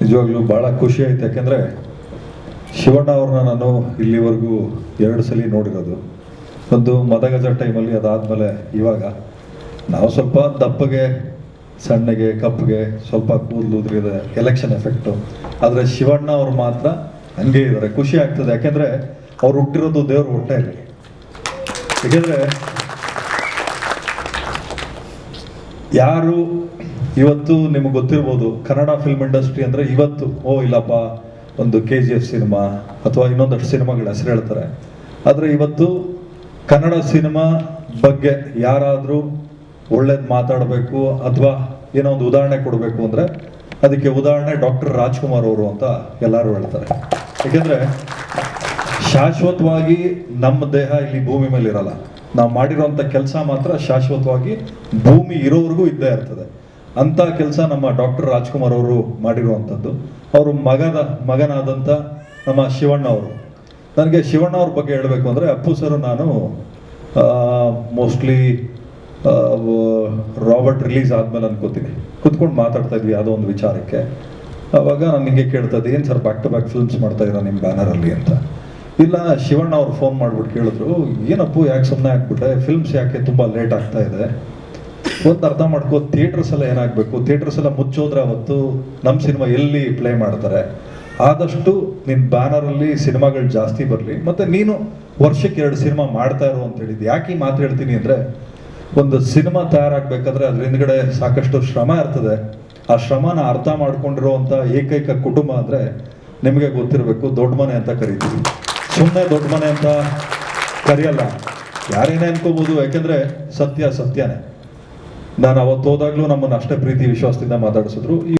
ನಿಜವಾಗ್ಲೂ ಭಾಳ ಖುಷಿ ಆಯ್ತು. ಯಾಕೆಂದರೆ ಶಿವಣ್ಣ ಅವ್ರನ್ನ ನಾನು ಇಲ್ಲಿವರೆಗೂ ಎರಡು ಸಲ ನೋಡಿರೋದು. ಒಂದು ಮದಗಜ ಟೈಮಲ್ಲಿ ಅದಾದಮೇಲೆ ಇವಾಗ ನಾವು ಸ್ವಲ್ಪ ದಪ್ಪಗೆ, ಸಣ್ಣಗೆ ಕಪ್ಪಗೆ ಸ್ವಲ್ಪ ಕೂದಲು ಉದುರಿದೆ ಎಲೆಕ್ಷನ್ ಎಫೆಕ್ಟು ಆದರೆ ಶಿವಣ್ಣ ಅವ್ರು ಮಾತ್ರ ಹಂಗೆ ಇದ್ದಾರೆ ಖುಷಿ ಆಗ್ತದೆ. ಯಾಕೆಂದರೆ ಅವ್ರು ಹುಟ್ಟಿರೋದು ದೇವ್ರ ಹೊಟ್ಟೆಯಲ್ಲಿ ಯಾಕೆಂದರೆ ಯಾರು ಇವತ್ತು ನಿಮ್ಗೆ ಗೊತ್ತಿರ್ಬೋದು, ಕನ್ನಡ ಫಿಲ್ಮ್ ಇಂಡಸ್ಟ್ರಿ ಅಂದರೆ ಇವತ್ತು, ಓ ಇಲ್ಲಪ್ಪ, ಒಂದು ಕೆ ಜಿ ಎಫ್ ಸಿನಿಮಾ ಅಥವಾ ಇನ್ನೊಂದಷ್ಟು ಸಿನಿಮಾಗಳ ಹೆಸರು ಹೇಳ್ತಾರೆ. ಆದರೆ ಇವತ್ತು ಕನ್ನಡ ಸಿನಿಮಾ ಬಗ್ಗೆ ಯಾರಾದರೂ ಒಳ್ಳೇದು ಮಾತಾಡಬೇಕು ಅಥವಾ ಏನೋ ಒಂದು ಉದಾಹರಣೆ ಕೊಡಬೇಕು ಅಂದರೆ ಅದಕ್ಕೆ ಉದಾಹರಣೆ ಡಾಕ್ಟರ್ ರಾಜ್ಕುಮಾರ್ ಅವರು ಅಂತ ಎಲ್ಲರೂ ಹೇಳ್ತಾರೆ. ಏಕೆಂದರೆ ಶಾಶ್ವತವಾಗಿ ನಮ್ಮ ದೇಹ ಇಲ್ಲಿ ಭೂಮಿ ಮೇಲೆ ಇರಲ್ಲ ನಾವು ಮಾಡಿರೋಂಥ ಕೆಲಸ ಮಾತ್ರ ಶಾಶ್ವತವಾಗಿ ಭೂಮಿ ಇರೋವರೆಗೂ ಇದ್ದೇ ಇರ್ತದೆ. ಅಂತ ಕೆಲಸ ನಮ್ಮ ಡಾಕ್ಟರ್ ರಾಜ್ಕುಮಾರ್ ಅವರು ಮಾಡಿರುವಂಥದ್ದು. ಅವರು ಮಗದ, ಮಗನಾದಂಥ ನಮ್ಮ ಶಿವಣ್ಣ ಅವರು. ನನಗೆ ಶಿವಣ್ಣ ಅವ್ರ ಬಗ್ಗೆ ಹೇಳಬೇಕು ಅಂದರೆ ಅಪ್ಪು ಸರ್ ನಾನು ಮೋಸ್ಟ್ಲಿ ರಾಬರ್ಟ್ ರಿಲೀಸ್ ಆದ್ಮೇಲೆ ಅನ್ಕೋತೀನಿ. ಕುತ್ಕೊಂಡು ಮಾತಾಡ್ತಾ ಇದ್ವಿ ಯಾವುದೋ ಒಂದು ವಿಚಾರಕ್ಕೆ. ಅವಾಗ ನಾನು ನಿಮಗೆ ಕೇಳ್ತಾ ಇದ್ದೆ, ಏನು sir back to back films ಮಾಡ್ತಾ ಇರೋ ನಿಮ್ಮ ಬ್ಯಾನರಲ್ಲಿ ಅಂತ. ಇಲ್ಲ, ಶಿವಣ್ಣ ಅವ್ರು ಫೋನ್ ಮಾಡಿಬಿಟ್ಟು ಕೇಳಿದ್ರು, ಏನಪ್ಪು ಯಾಕೆ ಸುಮ್ಮನೆ ಆಗ್ಬಿಟ್ಟೆ? ಫಿಲ್ಮ್ಸ್ ಯಾಕೆ ತುಂಬ ಲೇಟ್ ಆಗ್ತಾ ಇದೆ? ಒಂದು ಅರ್ಥ ಮಾಡ್ಕೋ ಥಿಯೇಟರ್ಸ್ ಎಲ್ಲ ಏನಾಗಬೇಕು? ಥಿಯೇಟರ್ಸ್ ಎಲ್ಲ ಮುಚ್ಚೋದ್ರೆ ಅವತ್ತು ನಮ್ಮ ಸಿನಿಮಾ ಎಲ್ಲಿ ಪ್ಲೇ ಮಾಡ್ತಾರೆ? ಆದಷ್ಟು ನಿನ್ನ ಬ್ಯಾನರಲ್ಲಿ ಸಿನಿಮಾಗಳು ಜಾಸ್ತಿ ಬರಲಿ. ಮತ್ತು ನೀನು ವರ್ಷಕ್ಕೆ ಎರಡು ಸಿನಿಮಾ ಮಾಡ್ತಾ ಇರೋ ಅಂತ ಹೇಳಿದ್ದು. ಯಾಕೆ ಮಾತು ಹೇಳ್ತೀನಿ ಅಂದರೆ, ಒಂದು ಸಿನಿಮಾ ತಯಾರಾಗಬೇಕಾದ್ರೆ ಅದ್ರ ಹಿಂದ್ಗಡೆ ಸಾಕಷ್ಟು ಶ್ರಮ ಇರ್ತದೆ. ಆ ಶ್ರಮನ ಅರ್ಥ ಮಾಡ್ಕೊಂಡಿರುವಂಥ ಏಕೈಕ ಕುಟುಂಬ ಅಂದರೆ ನಿಮಗೆ ಗೊತ್ತಿರಬೇಕು, ದೊಡ್ಡ ಮನೆ ಅಂತ ಕರಿತೀವಿ. ಸುಮ್ಮನೆ ದೊಡ್ಡ ಮನೆ ಅಂತ ಕರೆಯಲ್ಲ. ಯಾರೇನೇ ಅನ್ಕೋಬೋದು, ಯಾಕೆಂದರೆ ಸತ್ಯ ಸತ್ಯನೇ. ನಾನು ಅವತ್ತು ಹೋದಾಗಲೂ ನಮ್ಮನ್ನು ಅಷ್ಟೇ ಪ್ರೀತಿ ವಿಶ್ವಾಸದಿಂದ ಮಾತಾಡಿಸಿದ್ರು.